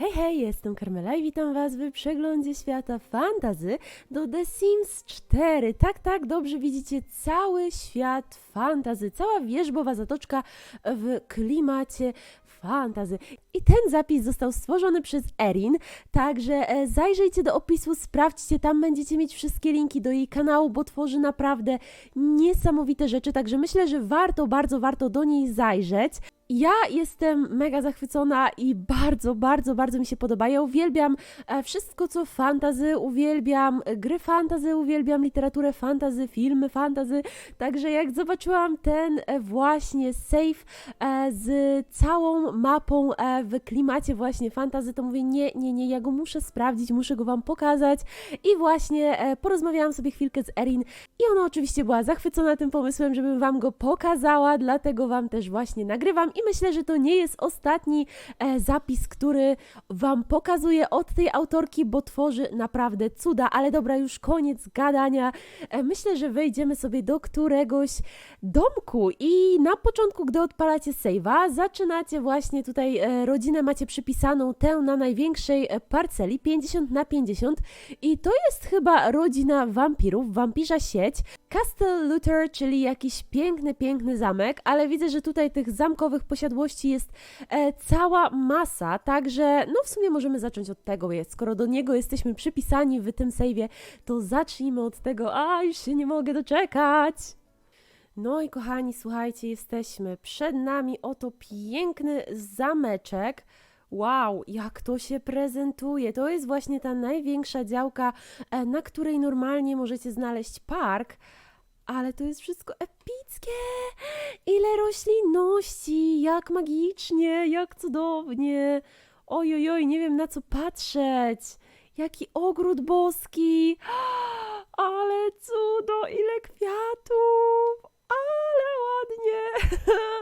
Hej, hej, jestem Karmela i witam Was w przeglądzie świata fantazy do The Sims 4. Tak, tak, dobrze widzicie cały świat fantazy, cała wierzbowa zatoczka w klimacie fantazy. I ten zapis został stworzony przez Erin, także e, zajrzyjcie do opisu, sprawdźcie, tam będziecie mieć wszystkie linki do jej kanału, bo tworzy naprawdę niesamowite rzeczy, także myślę, że warto, bardzo warto do niej zajrzeć. Ja jestem mega zachwycona i bardzo, bardzo, bardzo mi się podoba. Ja uwielbiam e, wszystko, co fantazy, uwielbiam gry fantazy, uwielbiam literaturę fantazy, filmy fantazy. Także jak zobaczyłam ten e, właśnie save e, z całą mapą w klimacie właśnie fantazy, to mówię nie, nie, nie, ja go muszę sprawdzić, muszę go Wam pokazać. I właśnie porozmawiałam sobie chwilkę z Erin i ona oczywiście była zachwycona tym pomysłem, żebym Wam go pokazała, dlatego Wam też właśnie nagrywam i myślę, że to nie jest ostatni e, zapis, który Wam pokazuję od tej autorki, bo tworzy naprawdę cuda, ale dobra, już koniec gadania. E, myślę, że wejdziemy sobie do któregoś domku. I na początku, gdy odpalacie save'a, zaczynacie właśnie tutaj e, rodzinę. Macie przypisaną tę na największej parceli 50 na 50 i to jest chyba rodzina wampirów, wampirza sieć. Castle Luther, czyli jakiś piękny, piękny zamek, ale widzę, że tutaj tych zamkowych posiadłości jest e, cała masa, także no w sumie możemy zacząć od tego, skoro do niego jesteśmy przypisani w tym save'ie, to zacznijmy od tego, a już się nie mogę doczekać. No i kochani, słuchajcie, jesteśmy. Przed nami oto piękny zameczek. Wow, jak to się prezentuje. To jest właśnie ta największa działka, e, na której normalnie możecie znaleźć park. Ale to jest wszystko epickie! Ile roślinności, jak magicznie, jak cudownie. Oj, oj, oj, nie wiem na co patrzeć. Jaki ogród boski. Ale cudo, ile kwiatów. Ale ładnie.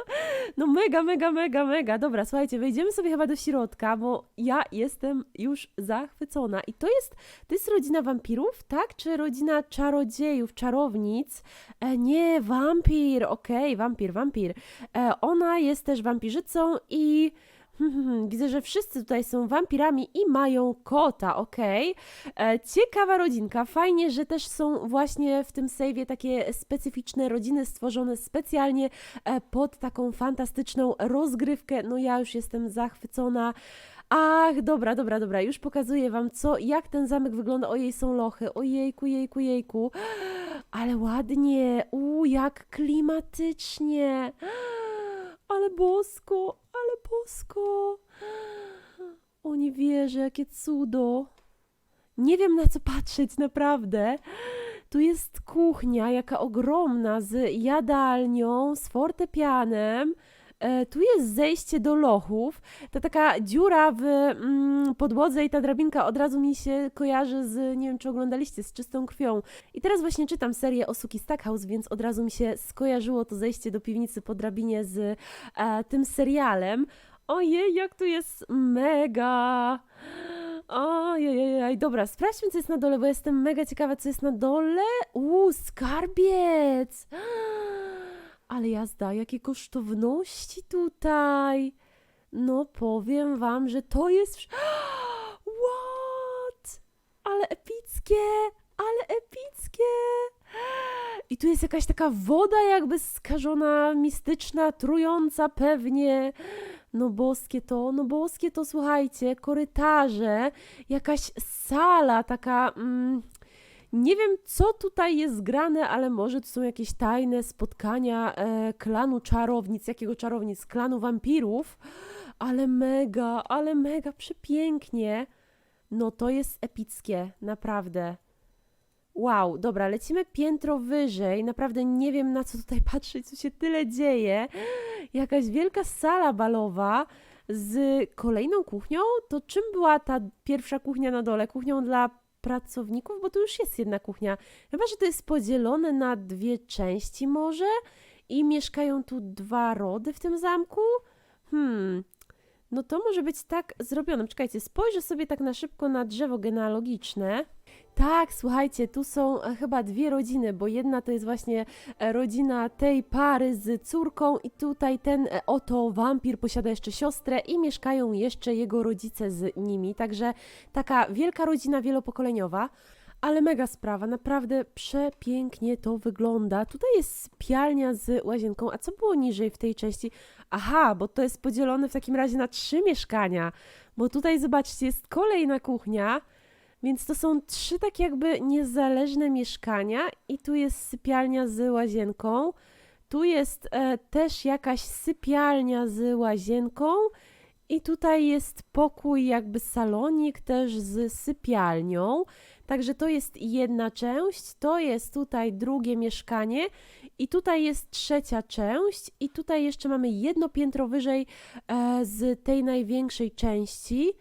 No mega, mega, mega, mega. Dobra, słuchajcie, wejdziemy sobie chyba do środka, bo ja jestem już zachwycona. I to jest, to jest rodzina wampirów, tak? Czy rodzina czarodziejów, czarownic? E, nie, wampir, okej, wampir, wampir. E, ona jest też wampirzycą i... Hmm, Widzę, że wszyscy tutaj są wampirami i mają kota, okej. E, Ciekawa rodzinka. Fajnie, że też są właśnie w tym save'ie takie specyficzne rodziny stworzone specjalnie e, pod taką fantastyczną rozgrywkę. No ja już jestem zachwycona. Ach, dobra, dobra, dobra, już pokazuję wam, co, jak ten zamek wygląda. Ojej, są lochy, ojejku, jejku, jejku. Ale ładnie, u, jak klimatycznie. Ale bosko, bosko. O, nie wierzę, jakie cudo. Nie wiem na co patrzeć, naprawdę. Tu jest kuchnia, jaka ogromna, z jadalnią, z fortepianem. E, tu jest zejście do lochów. Ta taka dziura w mm, podłodze i ta drabinka od razu mi się kojarzy z, nie wiem czy oglądaliście, z czystą krwią. I teraz właśnie czytam serię Osuki Stackhouse, więc od razu mi się skojarzyło to zejście do piwnicy po drabinie z e, tym serialem. Ojej, jak tu jest mega! Ojej, dobra, sprawdźmy, co jest na dole, bo jestem mega ciekawa, co jest na dole. Uuu, skarbiec! Ale jazda, jakie kosztowności tutaj! No, powiem wam, że to jest. What? Ale epickie! Ale epickie! I tu jest jakaś taka woda, jakby skażona, mistyczna, trująca pewnie. No boskie to, no boskie to, słuchajcie, korytarze, jakaś sala taka. Mm, nie wiem, co tutaj jest grane, ale może to są jakieś tajne spotkania e, klanu czarownic, jakiego czarownic? Klanu wampirów. Ale mega, ale mega przepięknie. No to jest epickie, naprawdę. Wow, dobra, lecimy piętro wyżej. Naprawdę nie wiem na co tutaj patrzeć, co się tyle dzieje. Jakaś wielka sala balowa z kolejną kuchnią. To czym była ta pierwsza kuchnia na dole? Kuchnią dla pracowników, bo tu już jest jedna kuchnia. Chyba, że to jest podzielone na dwie części może i mieszkają tu dwa rody w tym zamku? Hmm, No to może być tak zrobione. Czekajcie, spojrzę sobie tak na szybko na drzewo genealogiczne. Tak, słuchajcie, tu są e, chyba dwie rodziny, bo jedna to jest właśnie e, rodzina tej pary z córką i tutaj ten e, oto wampir posiada jeszcze siostrę i mieszkają jeszcze jego rodzice z nimi, także taka wielka rodzina wielopokoleniowa. Ale mega sprawa, naprawdę przepięknie to wygląda. Tutaj jest sypialnia z łazienką, a co było niżej w tej części? Aha, bo to jest podzielone w takim razie na trzy mieszkania, bo tutaj zobaczcie, jest kolejna kuchnia, więc to są trzy tak jakby niezależne mieszkania i tu jest sypialnia z łazienką, tu jest e, też jakaś sypialnia z łazienką i tutaj jest pokój jakby salonik też z sypialnią. Także to jest jedna część, to jest tutaj drugie mieszkanie i tutaj jest trzecia część i tutaj jeszcze mamy jedno piętro wyżej e, z tej największej części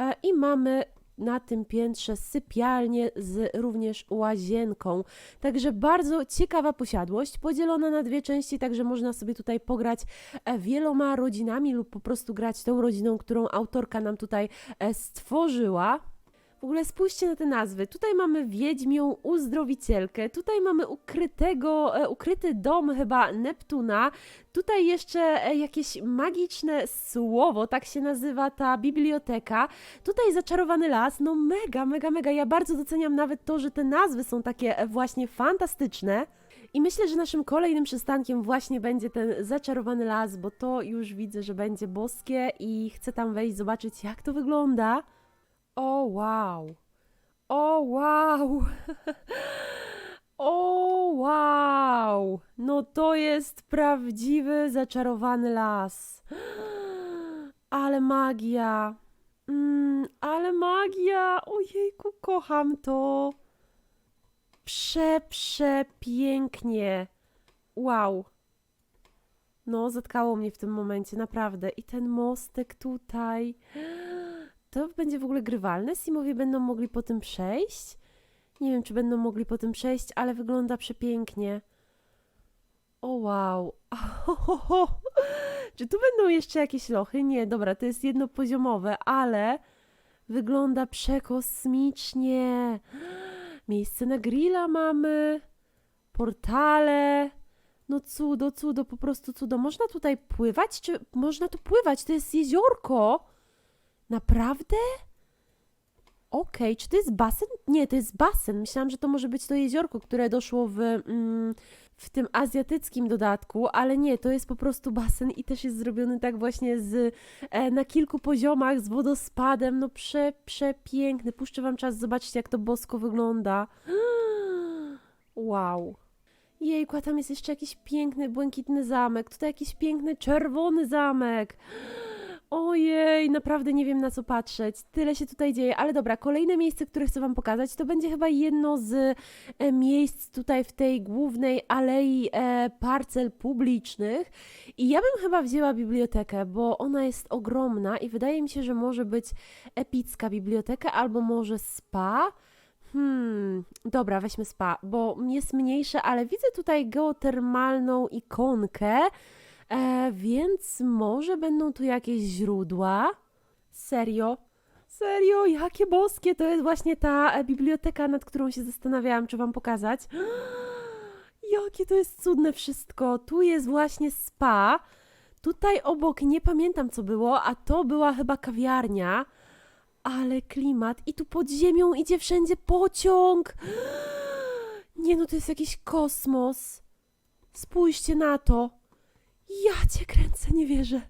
e, i mamy na tym piętrze sypialnię z również łazienką. Także bardzo ciekawa posiadłość, podzielona na dwie części, także można sobie tutaj pograć e, wieloma rodzinami lub po prostu grać tą rodziną, którą autorka nam tutaj e, stworzyła. W ogóle spójrzcie na te nazwy. Tutaj mamy wiedźmią uzdrowicielkę, tutaj mamy ukrytego, e, ukryty dom chyba Neptuna, tutaj jeszcze e, jakieś magiczne słowo, tak się nazywa ta biblioteka, tutaj zaczarowany las, no mega, mega, mega. Ja bardzo doceniam nawet to, że te nazwy są takie e, właśnie fantastyczne. I myślę, że naszym kolejnym przystankiem właśnie będzie ten zaczarowany las, bo to już widzę, że będzie boskie i chcę tam wejść, zobaczyć jak to wygląda. O wow! O wow! O wow! No to jest prawdziwy zaczarowany las. Ale magia! Mm, ale magia! Ojejku, kocham to! Prze, przepięknie! Wow! No, zatkało mnie w tym momencie, naprawdę. I ten mostek tutaj. To będzie w ogóle grywalne? Simowie będą mogli po tym przejść? Nie wiem, czy będą mogli po tym przejść, ale wygląda przepięknie. O wow. Czy tu będą jeszcze jakieś lochy? Nie, dobra, to jest jednopoziomowe, ale wygląda przekosmicznie. Miejsce na grilla mamy, portale. No cudo, cudo, po prostu cudo. Można tutaj pływać? Czy można tu pływać? To jest jeziorko. Naprawdę? Okej, czy to jest basen? Nie, to jest basen. Myślałam, że to może być to jeziorko, które doszło w, mm, w tym azjatyckim dodatku, ale nie, to jest po prostu basen i też jest zrobiony tak właśnie z, e, na kilku poziomach, z wodospadem. No prze, przepiękny. Puszczę Wam czas, zobaczcie jak to bosko wygląda. Wow. Jejku, a tam jest jeszcze jakiś piękny, błękitny zamek. Tutaj jakiś piękny, czerwony zamek. Ojej, naprawdę nie wiem na co patrzeć. Tyle się tutaj dzieje, ale dobra, kolejne miejsce, które chcę Wam pokazać, to będzie chyba jedno z e, miejsc tutaj w tej głównej alei e, parcel publicznych. I ja bym chyba wzięła bibliotekę, bo ona jest ogromna i wydaje mi się, że może być epicka biblioteka albo może spa. Hmm, dobra, weźmy spa, bo jest mniejsze, ale widzę tutaj geotermalną ikonkę. E, więc może będą tu jakieś źródła? Serio? Serio? Jakie boskie? To jest właśnie ta e, biblioteka, nad którą się zastanawiałam, czy wam pokazać. Jakie to jest cudne wszystko. Tu jest właśnie spa. Tutaj obok nie pamiętam co było, a to była chyba kawiarnia. Ale klimat. I tu pod ziemią idzie wszędzie pociąg. Nie no, to jest jakiś kosmos. Spójrzcie na to. Ja cię kręcę, nie wierzę.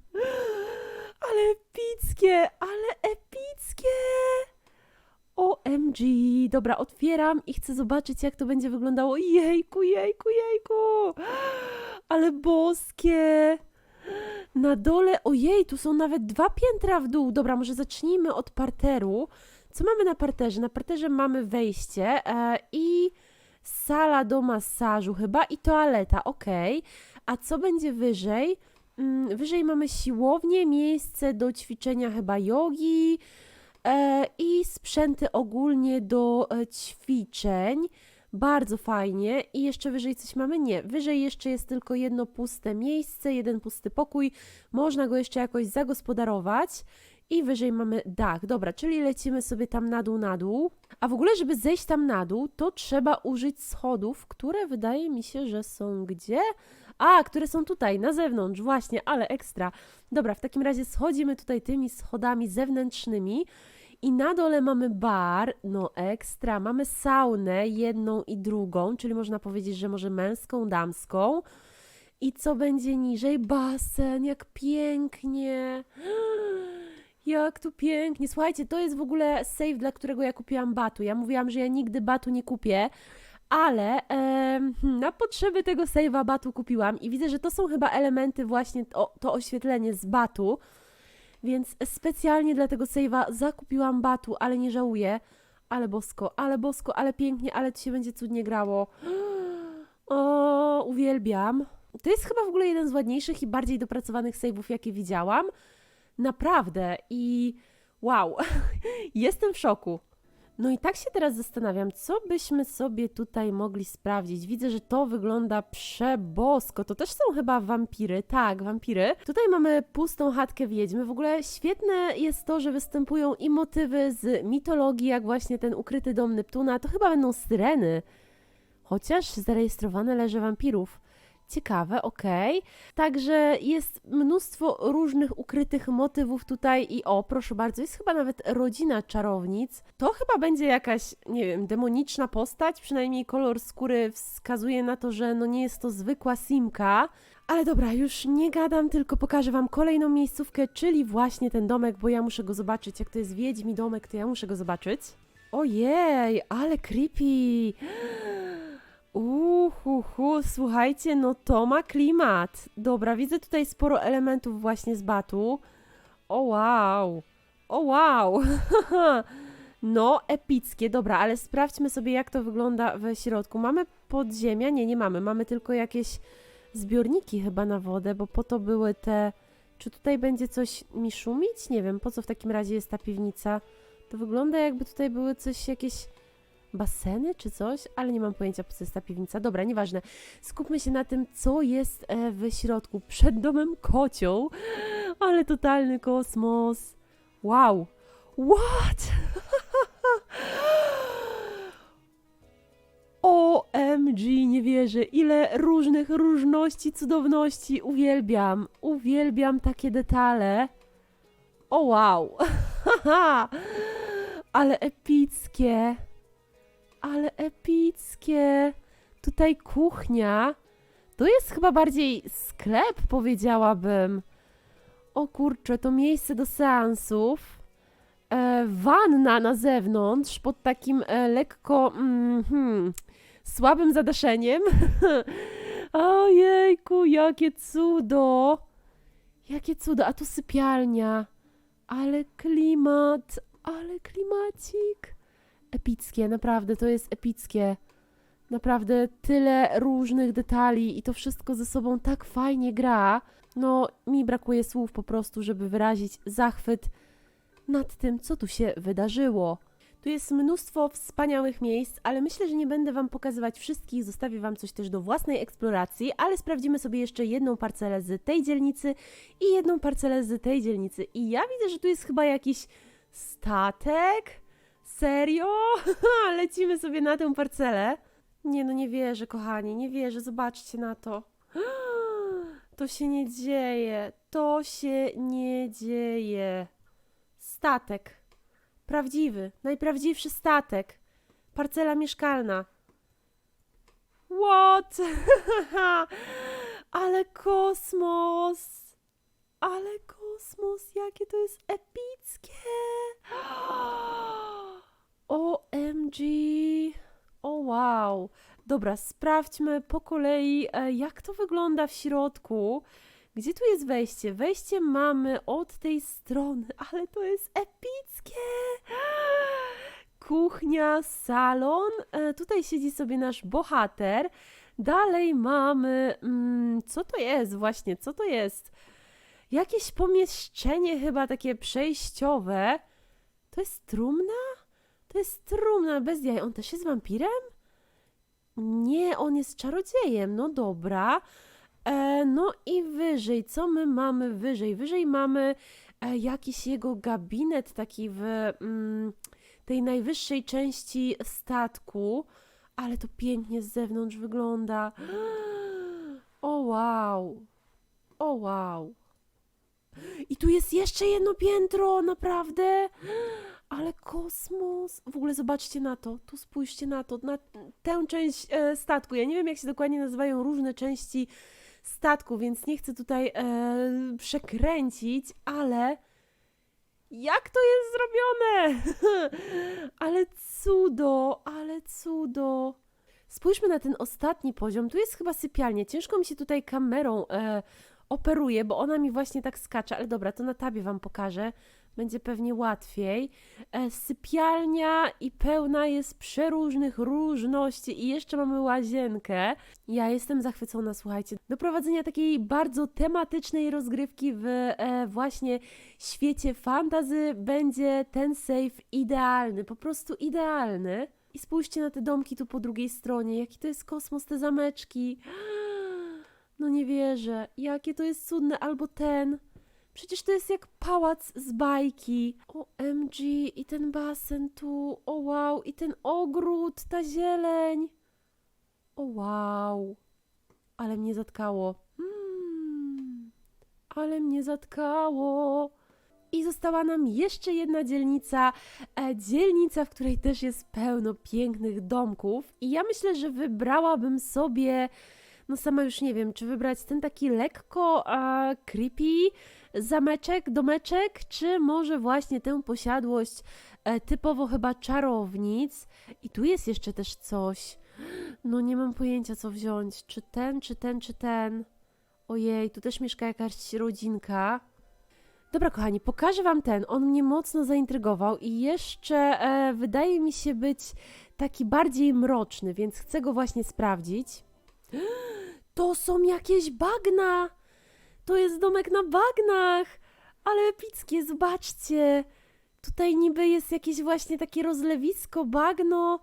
Ale epickie, ale epickie. OMG. Dobra, otwieram i chcę zobaczyć, jak to będzie wyglądało. Jejku, jejku, jejku. Ale boskie. Na dole, ojej, tu są nawet dwa piętra w dół. Dobra, może zacznijmy od parteru. Co mamy na parterze? Na parterze mamy wejście e, i sala do masażu chyba i toaleta, ok. A co będzie wyżej? Mm, Wyżej mamy siłownię, miejsce do ćwiczenia chyba jogi e, i sprzęty ogólnie do e, ćwiczeń. Bardzo fajnie. I jeszcze wyżej coś mamy? Nie. Wyżej jeszcze jest tylko jedno puste miejsce, jeden pusty pokój. Można go jeszcze jakoś zagospodarować. I wyżej mamy dach. Dobra, czyli lecimy sobie tam na dół, na dół. A w ogóle, żeby zejść tam na dół, to trzeba użyć schodów, które wydaje mi się, że są gdzie? A, które są tutaj, na zewnątrz, właśnie, ale ekstra. Dobra, w takim razie schodzimy tutaj tymi schodami zewnętrznymi. I na dole mamy bar, no ekstra, mamy saunę, jedną i drugą, czyli można powiedzieć, że może męską, damską. I co będzie niżej? Basen, jak pięknie. Jak tu pięknie. Słuchajcie, to jest w ogóle save, dla którego ja kupiłam batu. Ja mówiłam, że ja nigdy batu nie kupię, ale em, na potrzeby tego save'a batu kupiłam i widzę, że to są chyba elementy właśnie to, to oświetlenie z batu. Więc specjalnie dla tego save'a zakupiłam batu, ale nie żałuję. Ale bosko, ale bosko, ale pięknie, ale to się będzie cudnie grało. O, uwielbiam. To jest chyba w ogóle jeden z ładniejszych i bardziej dopracowanych save'ów, jakie widziałam. Naprawdę. I wow, jestem w szoku. No i tak się teraz zastanawiam, co byśmy sobie tutaj mogli sprawdzić. Widzę, że to wygląda przebosko. To też są chyba wampiry. Tak, wampiry. Tutaj mamy pustą chatkę wiedźmy. W ogóle świetne jest to, że występują i motywy z mitologii, jak właśnie ten ukryty dom Neptuna. To chyba będą syreny. Chociaż zarejestrowane leże wampirów. Ciekawe, okej. Także jest mnóstwo różnych ukrytych motywów tutaj i o, proszę bardzo, jest chyba nawet rodzina czarownic. To chyba będzie jakaś, nie wiem, demoniczna postać, przynajmniej kolor skóry wskazuje na to, że no nie jest to zwykła simka. Ale dobra, już nie gadam, tylko pokażę wam kolejną miejscówkę, czyli właśnie ten domek, bo ja muszę go zobaczyć. Jak to jest wiedźmi domek, to ja muszę go zobaczyć. Ojej, ale creepy. Uhuhu, słuchajcie, no to ma klimat. Dobra, widzę tutaj sporo elementów właśnie z batu. O wow, o wow. No, epickie, dobra, ale sprawdźmy sobie, jak to wygląda w środku. Mamy podziemia? Nie, nie mamy. Mamy tylko jakieś zbiorniki chyba na wodę, bo po to były te... Czy tutaj będzie coś mi szumić? Nie wiem, po co w takim razie jest ta piwnica. To wygląda jakby tutaj były coś, jakieś baseny czy coś, ale nie mam pojęcia, po co jest ta piwnica. Dobra, nieważne. Skupmy się na tym, co jest e, w środku. Przed domem kocioł, ale totalny kosmos. Wow. What? OMG, nie wierzę. Ile różnych różności, cudowności. Uwielbiam. Uwielbiam takie detale. O wow. ale epickie. Ale epickie. Tutaj kuchnia. To jest chyba bardziej sklep, powiedziałabym. O kurczę, to miejsce do seansów. E, wanna na zewnątrz, pod takim e, lekko mm, hmm, słabym zadaszeniem. Ojejku, jakie cudo. Jakie cudo, a tu sypialnia. Ale klimat, ale klimacik epickie, naprawdę, to jest epickie. Naprawdę tyle różnych detali i to wszystko ze sobą tak fajnie gra. No, mi brakuje słów po prostu, żeby wyrazić zachwyt nad tym, co tu się wydarzyło. Tu jest mnóstwo wspaniałych miejsc, ale myślę, że nie będę Wam pokazywać wszystkich, zostawię Wam coś też do własnej eksploracji, ale sprawdzimy sobie jeszcze jedną parcelę z tej dzielnicy i jedną parcelę z tej dzielnicy. I ja widzę, że tu jest chyba jakiś statek. Serio? Lecimy sobie na tę parcelę? Nie no, nie wierzę, kochani, nie wierzę, zobaczcie na to. To się nie dzieje, to się nie dzieje. Statek. Prawdziwy, najprawdziwszy statek. Parcela mieszkalna. What? Ale kosmos! Ale kosmos, jakie to jest epickie! OMG! O wow! Dobra, sprawdźmy po kolei, e, jak to wygląda w środku. Gdzie tu jest wejście? Wejście mamy od tej strony, ale to jest epickie! Kuchnia, salon. E, tutaj siedzi sobie nasz bohater. Dalej mamy. Mm, co to jest właśnie? Co to jest? Jakieś pomieszczenie, chyba takie przejściowe. To jest trumna? To jest trumna bez jaj. On też jest wampirem? Nie, on jest czarodziejem. No dobra. E, no i wyżej, co my mamy wyżej? Wyżej mamy e, jakiś jego gabinet taki w mm, tej najwyższej części statku, ale to pięknie z zewnątrz wygląda. O wow. O wow. I tu jest jeszcze jedno piętro, naprawdę. Ale kosmos. W ogóle zobaczcie na to. Tu spójrzcie na to, na tę część e, statku. Ja nie wiem, jak się dokładnie nazywają różne części statku, więc nie chcę tutaj e, przekręcić, ale jak to jest zrobione? ale cudo, ale cudo. Spójrzmy na ten ostatni poziom. Tu jest chyba sypialnia. Ciężko mi się tutaj kamerą e, operuje, bo ona mi właśnie tak skacze, ale dobra, to na tabie Wam pokażę. Będzie pewnie łatwiej. E, sypialnia i pełna jest przeróżnych różności i jeszcze mamy łazienkę. Ja jestem zachwycona, słuchajcie. Do prowadzenia takiej bardzo tematycznej rozgrywki w e, właśnie świecie fantazy będzie ten save idealny, po prostu idealny. I spójrzcie na te domki tu po drugiej stronie, jaki to jest kosmos, te zameczki. No nie wierzę, jakie to jest cudne, albo ten. Przecież to jest jak pałac z bajki. OMG, i ten basen tu, o wow, i ten ogród, ta zieleń. O wow, ale mnie zatkało. Mm, ale mnie zatkało. I została nam jeszcze jedna dzielnica, e, dzielnica, w której też jest pełno pięknych domków. I ja myślę, że wybrałabym sobie, no sama już nie wiem, czy wybrać ten taki lekko creepy zameczek, domeczek, czy może właśnie tę posiadłość e, typowo chyba czarownic. I tu jest jeszcze też coś. No nie mam pojęcia, co wziąć. Czy ten, czy ten, czy ten. Ojej, tu też mieszka jakaś rodzinka. Dobra, kochani, pokażę Wam ten. On mnie mocno zaintrygował i jeszcze e, wydaje mi się być taki bardziej mroczny, więc chcę go właśnie sprawdzić. To są jakieś bagna! To jest domek na bagnach! Ale epickie, zobaczcie! Tutaj niby jest jakieś właśnie takie rozlewisko, bagno.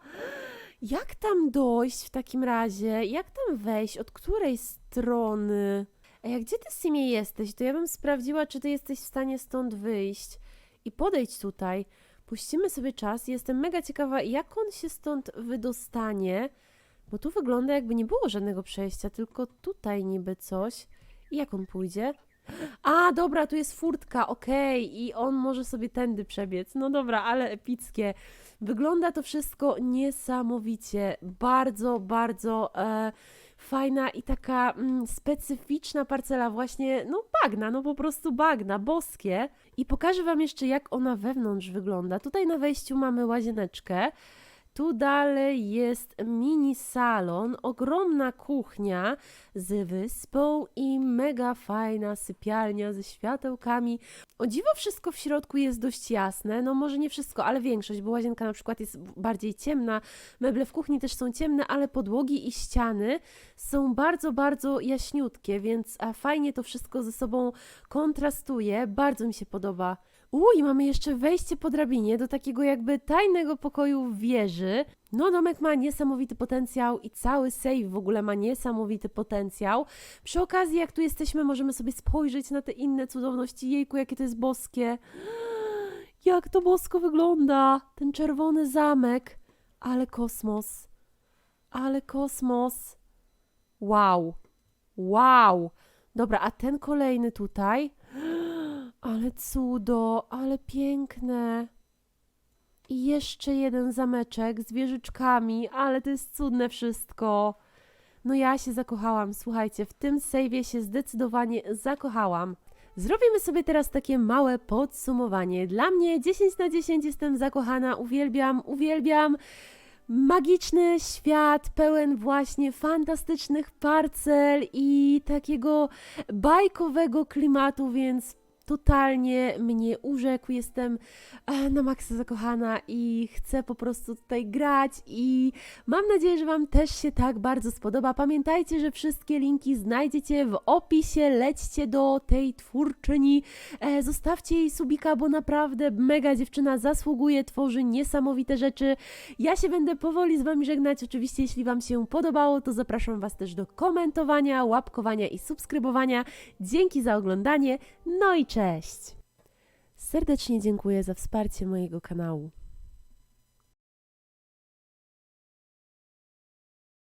Jak tam dojść w takim razie? Jak tam wejść? Od której strony? Ej, a gdzie ty, Simie, jesteś? To ja bym sprawdziła, czy ty jesteś w stanie stąd wyjść i podejść tutaj. Puścimy sobie czas. Jestem mega ciekawa, jak on się stąd wydostanie, bo tu wygląda, jakby nie było żadnego przejścia, tylko tutaj niby coś. I jak on pójdzie? A, dobra, tu jest furtka, okej, i on może sobie tędy przebiec. No dobra, ale epickie. Wygląda to wszystko niesamowicie. Bardzo, bardzo e, fajna i taka mm, specyficzna parcela, właśnie, no bagna, no po prostu bagna, boskie. I pokażę Wam jeszcze, jak ona wewnątrz wygląda. Tutaj na wejściu mamy łazieneczkę. Tu dalej jest mini salon, ogromna kuchnia z wyspą i mega fajna sypialnia ze światełkami. O dziwo wszystko w środku jest dość jasne, no może nie wszystko, ale większość, bo łazienka na przykład jest bardziej ciemna, meble w kuchni też są ciemne, ale podłogi i ściany są bardzo, bardzo jaśniutkie, więc fajnie to wszystko ze sobą kontrastuje, bardzo mi się podoba. Uj, mamy jeszcze wejście po drabinie do takiego jakby tajnego pokoju w wieży. No, domek ma niesamowity potencjał i cały save w ogóle ma niesamowity potencjał. Przy okazji, jak tu jesteśmy, możemy sobie spojrzeć na te inne cudowności. Jejku, jakie to jest boskie. Jak to bosko wygląda! Ten czerwony zamek. Ale kosmos. Ale kosmos. Wow. Wow. Dobra, a ten kolejny tutaj. Ale cudo, ale piękne. I jeszcze jeden zameczek z wieżyczkami, ale to jest cudne wszystko. No ja się zakochałam, słuchajcie, w tym sejwie się zdecydowanie zakochałam. Zrobimy sobie teraz takie małe podsumowanie. Dla mnie 10 na 10 jestem zakochana, uwielbiam, uwielbiam magiczny świat pełen właśnie fantastycznych parcel i takiego bajkowego klimatu, więc totalnie mnie urzekł. Jestem e, na maksa zakochana i chcę po prostu tutaj grać i mam nadzieję, że Wam też się tak bardzo spodoba. Pamiętajcie, że wszystkie linki znajdziecie w opisie. Lećcie do tej twórczyni, e, zostawcie jej subika, bo naprawdę mega dziewczyna zasługuje, tworzy niesamowite rzeczy. Ja się będę powoli z Wami żegnać. Oczywiście, jeśli Wam się podobało, to zapraszam Was też do komentowania, łapkowania i subskrybowania. Dzięki za oglądanie, no i cześć! Serdecznie dziękuję za wsparcie mojego kanału.